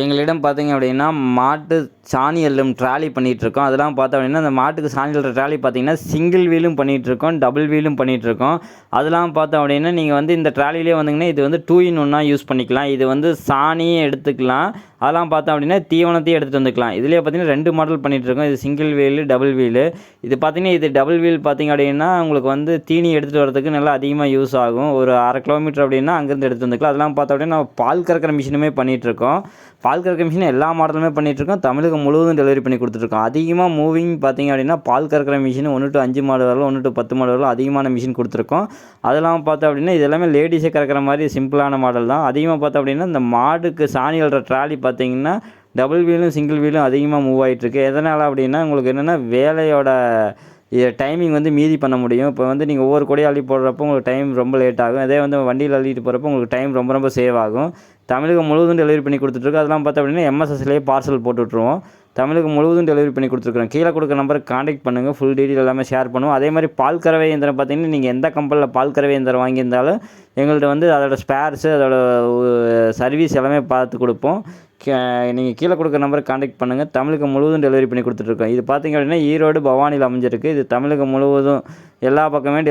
எங்களிடம் பார்த்தீங்க அப்படின்னா மாட்டு சாணி அள்ளும் ட்ராலி பண்ணிகிட்ருக்கோம். அதெல்லாம் பார்த்தோம் அப்படின்னா அந்த மாட்டுக்கு சாணி அள்ளுற ட்ராலி பார்த்தீங்கன்னா சிங்கிள் வீலும் பண்ணிகிட்ருக்கோம் டபுள் வீலும் பண்ணிகிட்ருக்கோம். அதெல்லாம் பார்த்தோம் அப்படின்னா நீங்கள் வந்து இந்த ட்ராலிலே வந்தீங்கன்னா இது வந்து டூ இன் ஒன்னாக யூஸ் பண்ணிக்கலாம். இது வந்து சாணியும் எடுத்துக்கலாம். அதெல்லாம் பார்த்தோம் அப்படின்னா தீவனத்தையும் எடுத்துகிட்டு வந்துக்கலாம். இதுலேயே பார்த்தீங்கன்னா ரெண்டு மாடல் பண்ணிகிட்ருக்கோம். இது சிங்கிள் வீலு டபுள் வீலு இது பார்த்தீங்கன்னா இது டபுள் வீல் பார்த்தீங்க அப்படின்னா உங்களுக்கு வந்து தீனி எடுத்துகிட்டு வரதுக்கு நல்லா அதிகமாக யூஸ் ஆகும். ஒரு அரை கிலோமீட்டர் அப்படின்னா அங்கேருந்து எடுத்து வந்துக்கலாம். அதெல்லாம் பார்த்தோம் அப்படின்னா பால் கறக்கிற மிஷினுமே பண்ணிகிட்ருக்கோம். பால் கறக்கிற மிஷின் எல்லா மாடலுமே பண்ணிகிட்ருக்கோம் தமிழகம் முழுவதும் டெலிவரி பண்ணி கொடுத்துட்ருக்கோம் அதிகமாக மூவிங் பார்த்தீங்க அப்படின்னா பால் கறக்கிற மிஷின் ஒன்று டு அஞ்சு மாடு வரலாம் ஒன்று டு பத்து மாடு வரலாம் அதிகமான மிஷின் கொடுத்துருக்கோம். அதெல்லாம் பார்த்தோம் அப்படின்னா இது எல்லாமே லேடிஸே கறக்கிற மாதிரி சிம்பிளான மாடல் தான். அதிகமாக பார்த்தோம் அப்படின்னா இந்த மாடுக்கு சாணி அள்ளுற ட்ராலி பார்த்தீங்கன்னா டபுள் வீலும் சிங்கிள் வீலும் அதிகமாக மூவ் ஆகிட்டுருக்கு எதனால் அப்படின்னா உங்களுக்கு என்னென்னா வேலையோட டைமிங் வந்து மீதி பண்ண முடியும். இப்போ வந்து நீங்கள் ஒவ்வொரு கொடியை அள்ளி போடுறப்போ உங்களுக்கு டைம் ரொம்ப லேட் ஆகும். அதே வந்து வண்டியில் அள்ளிட்டு போகிறப்போ உங்களுக்கு டைம் ரொம்ப ரொம்ப சேவ் ஆகும். தமிழகம் முழுவதும் டெலிவரி பண்ணி கொடுத்துட்ருக்கோம் அதெல்லாம் பார்த்தோம் அப்படின்னா எம்எஸ்எஸ்லேயே பார்சல் போட்டு விட்ருவோம் தமிழகம் முழுவதும் டெலிவரி பண்ணி கொடுத்துருக்குறோம். கீழே கொடுக்குற நம்பருக்கு காண்டாக்ட் பண்ணுங்கள் ஃபுல் டீட்டெயில் எல்லாமே ஷேர் பண்ணுவோம். அதே மாதிரி பால் கறவை இயந்திரம் பார்த்தீங்கன்னா நீங்கள் எந்த கம்பெனியில் பால் கறவை இயந்திரம் வாங்கியிருந்தாலும் எங்கள்கிட்ட வந்து அதோட ஸ்பேர்ஸு அதோட சர்வீஸ் எல்லாமே பார்த்து கொடுப்போம். நீங்கள் கீழே கொடுக்குற நம்பருக்கு காண்டாக்ட் பண்ணுங்கள் தமிழகம் முழுவதும் டெலிவரி பண்ணி கொடுத்துட்ருக்கோம் இது பார்த்தீங்க அப்படின்னா ஈரோடு பவானியில் அமைஞ்சிருக்கு. இது தமிழகம் முழுவதும் எல்லா பக்கமே டெலிவரி